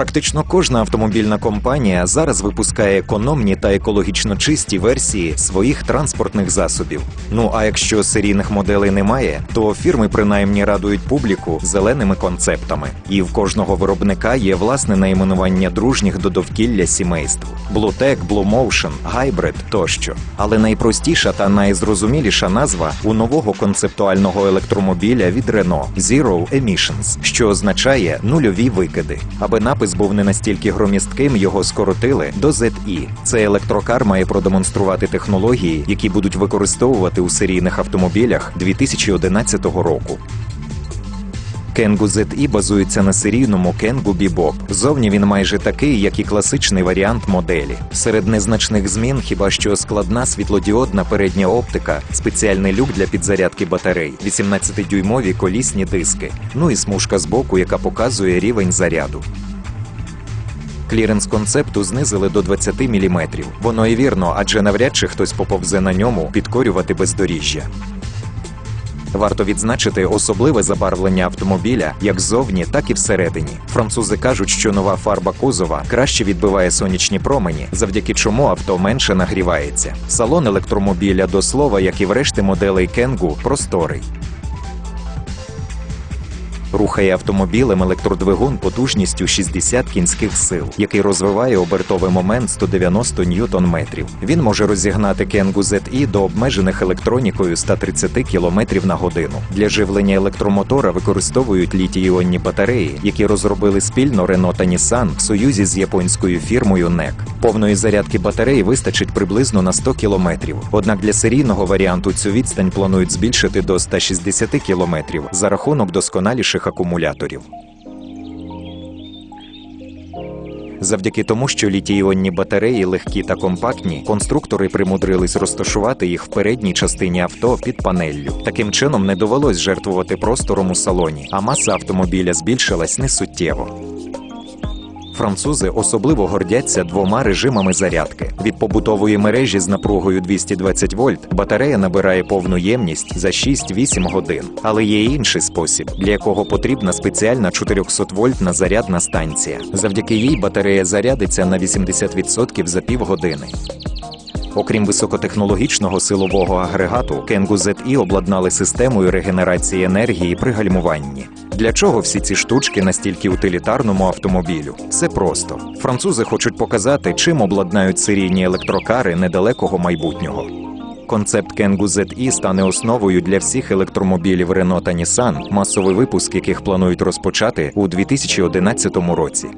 Практично кожна автомобільна компанія зараз випускає економні та екологічно чисті версії своїх транспортних засобів. Ну а якщо серійних моделей немає, то фірми принаймні радують публіку зеленими концептами. І в кожного виробника є власне найменування дружніх до довкілля сімейств: Bluetech, Blue Motion, Hybrid тощо. Але найпростіша та найзрозуміліша назва у нового концептуального електромобіля від Renault – Zero Emissions, що означає нульові викиди. Аби напис був не настільки громістким, його скоротили до ZE. Цей електрокар має продемонструвати технології, які будуть використовувати у серійних автомобілях 2011 року. Кенгу ZE базується на серійному Кенгу Bebop. Зовні він майже такий, як і класичний варіант моделі. Серед незначних змін хіба що складна світлодіодна передня оптика, спеціальний люк для підзарядки батарей, 18-дюймові колісні диски, ну і смужка збоку, яка показує рівень заряду. Кліренс концепту знизили до 20 мм. Воно і вірно, адже навряд чи хтось поповзе на ньому підкорювати бездоріжжя. Варто відзначити особливе забарвлення автомобіля як ззовні, так і всередині. Французи кажуть, що нова фарба кузова краще відбиває сонячні промені, завдяки чому авто менше нагрівається. Салон електромобіля до слова, як і в решти моделей Кенгу, просторий. Рухає автомобілем електродвигун потужністю 60 кінських сил, який розвиває обертовий момент 190 ньютон-метрів. Він може розігнати Кенгу ZE до обмежених електронікою 130 км на годину. Для живлення електромотора використовують літій-іонні батареї, які розробили спільно Renault та Nissan в союзі з японською фірмою NEC. Повної зарядки батареї вистачить приблизно на 100 км. Однак для серійного варіанту цю відстань планують збільшити до 160 км за рахунок досконаліших акумуляторів. Завдяки тому, що літій-іонні батареї легкі та компактні, конструктори примудрились розташувати їх в передній частині авто під панеллю. Таким чином не довелось жертвувати простором у салоні, а маса автомобіля збільшилась несуттєво. Французи особливо гордяться двома режимами зарядки. Від побутової мережі з напругою 220 вольт батарея набирає повну ємність за 6-8 годин. Але є інший спосіб, для якого потрібна спеціальна 400-вольтна зарядна станція. Завдяки їй батарея зарядиться на 80% за півгодини. Окрім високотехнологічного силового агрегату, Kangoo ZE обладнали системою регенерації енергії при гальмуванні. Для чого всі ці штучки настільки утилітарному автомобілю? Все просто. Французи хочуть показати, чим обладнають серійні електрокари недалекого майбутнього. Концепт Kangoo ZE стане основою для всіх електромобілів Renault та Nissan, масовий випуск яких планують розпочати у 2011 році.